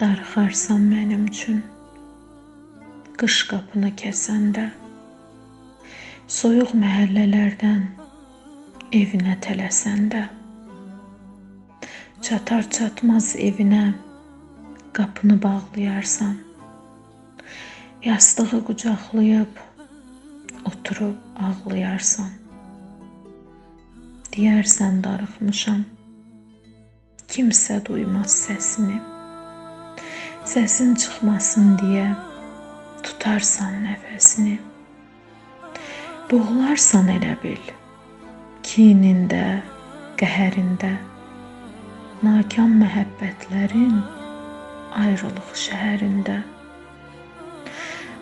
Darıxarsan mənim üçün. Qış qapını kəsəndə soyuq məhəllələrdən evinə tələsəndə çatar çatmaz evinə qapını bağlayarsan yastığı qucaqlayıb oturub ağlayarsan deyərsən darıxmışam kimsə duymaz səsini Səsin çıxmasın deyə tutarsan nəfəsini. Boğularsan elə bil kinində, qəhərində. Nakan məhəbbətlərin ayrılıq şəhərində.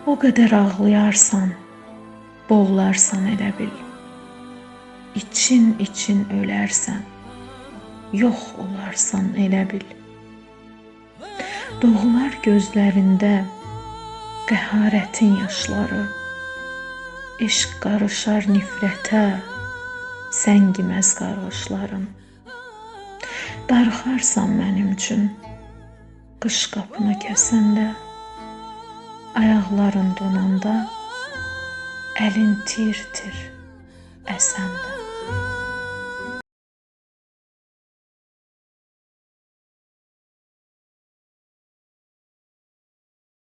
O qədər ağlayarsan, boğularsan elə bil. İçin-için ölərsən, yox olarsan elə bil. Doğular gözlərində qəharətin yaşları. Eşq qarışar nifrətə, səngiməz qarğışların. Darıxarsan mənim üçün qış qapını kəsəndə, ayaqların donanda, əlin tir-tir əsəndə.